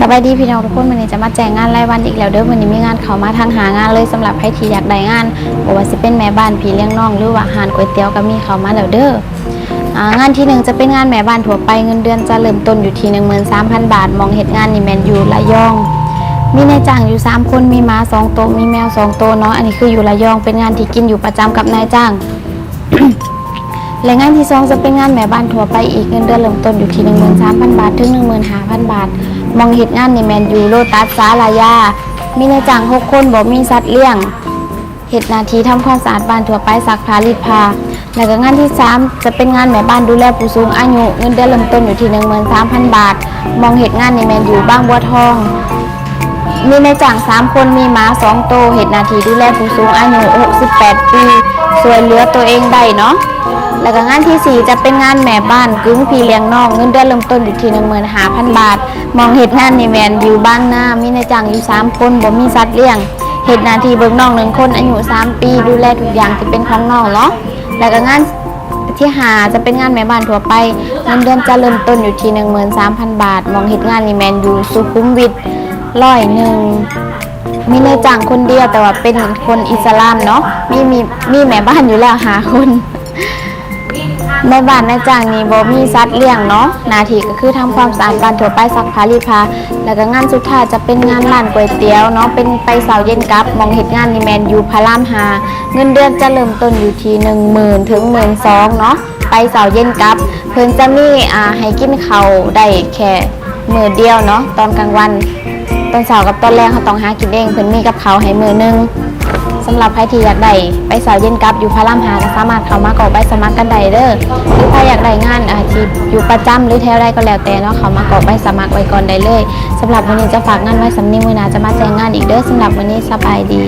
สบายดีพี่น้องทุกคนวันนี้จะมาแจ้งงานรายวันอีกแล้วเด้อวันนี้มีงานเขามาทางหางานเลยสำหรับใครที่อยากได้งานบอกว่าสิเป็นแม่บ้านพี่เลี้ยงน้องหรือว่าหารก๋วยเตี๋ยวก็มีเขามาแล้วเด้องานที่หนึ่งจะเป็นงานแม่บ้านทั่วไปเงินเดือนจะเริ่มต้นอยู่ที่13,000 บาท มองเหตุงานนี่แมนอยู่ระยอง มีนายจ้างอยู่ 3 คนมีม้า2โตวมีแมว2โตวเนาะอันนี้คืออยู่ระยองเป็นงานที่กินอยู่ประจำกับนายจ้าง และงานที่สองจะเป็นงานแม่บ้านทั่วไปอีกเงินเดือนเริ่มต้นอยู่ที่13,000 บาท ถึง 15,000 บาท มองเหตุงานในแมนยูโลตัสสาลายา มีนายจ้างหกคนบอกมีสัตว์เลี้ยงเหตุนาทีทำความสะอาดบ้านทั่วไปซักผ้ารีดผ้าแล้วก็งานที่สามจะเป็นงานแม่บ้านดูแลผู้สูงอายุเงินเดือนเริ่มต้นอยู่ที่13,000 บาท มองเหตุงานในแมนยูบ้างบัวทองมีนายจ้างสามคนมีหม้าสองโตวเหตุนาทีดูแลผู้สูงอายุ68 ปีสวยเหลือตัวเองได้เนาะ แล้วก็งานที่ 4 จะเป็นงานแม่บ้านกึ้งพี่เลี้ยงน้องเงินเดือนเริ่มต้นอยู่ที่15,000 บาท มองเหตุงานในแมนอยู่บ้านหน้ามีนายจ้างอยู่ 3 คนบ่มีสัตว์เลี้ยงเหตุนาทีเบิกน้องหนึ่งคนอายุ 3 ปีดูแลทุกอย่างที่เป็นของน้องเนาะแล้วก็งานที่หาจะเป็นงานแม่บ้านทั่วไปเงินเดือนจะเริ่มต้นอยู่ที่13,000 บาท มองเหตุงานในแมนอยู่สุขุมวิทร้อยหนึ่งมีนายจ้างคนเดียวแต่ว่าเป็นคนอิสลามเนาะมีมีมีแม่บ้านอยู่แล้วหาคน ในบ้านนจ้างนี่บ่มีสัตว์เลี้ยงเนาะหนาทีก็คือทำความสะอาดบ้านทั่วไปซักผ้ารีดผ้าแล้วก็งานสุดท้ายจะเป็นงานร้านก๋วยเตี๋ยวเนาะเป็นไปเสาร์เย็นกลับมองเห็ดงานนี่แมนอยู่พารามหา เงินเดือนจะเริ่มต้นอยู่ที่หนึ่งหมื่นถึงหมื่นสองเนาะไปเสาร์เย็นกลับ เพิ่นจะมีอ่าให้กินเขาได้แค่มือเดียวเนาะตอนกลางวันตอนเสาร์กับตอนแรกเขาต้องหากินเองเพิ่นมีกับเขาให้มือหนึง สำหรับใครที่อยากได้ไปสาวเย็นกับอยู่พระรามหาก็สามารถเข้ามาก่อกใบสมัครกันได้เด้อหรือใครอยากได้งานอาชีพอยู่ประจำหรือแถวใดก็แล้วแต่เนาะเขามาก่อกใบสมัครไว้ก่อนได้เลยสำหรับวันนี้จะฝากงานไว้สำนีมือนาจะมาแจ้งงานอีกเด้อสำหรับวันนี้สบายดี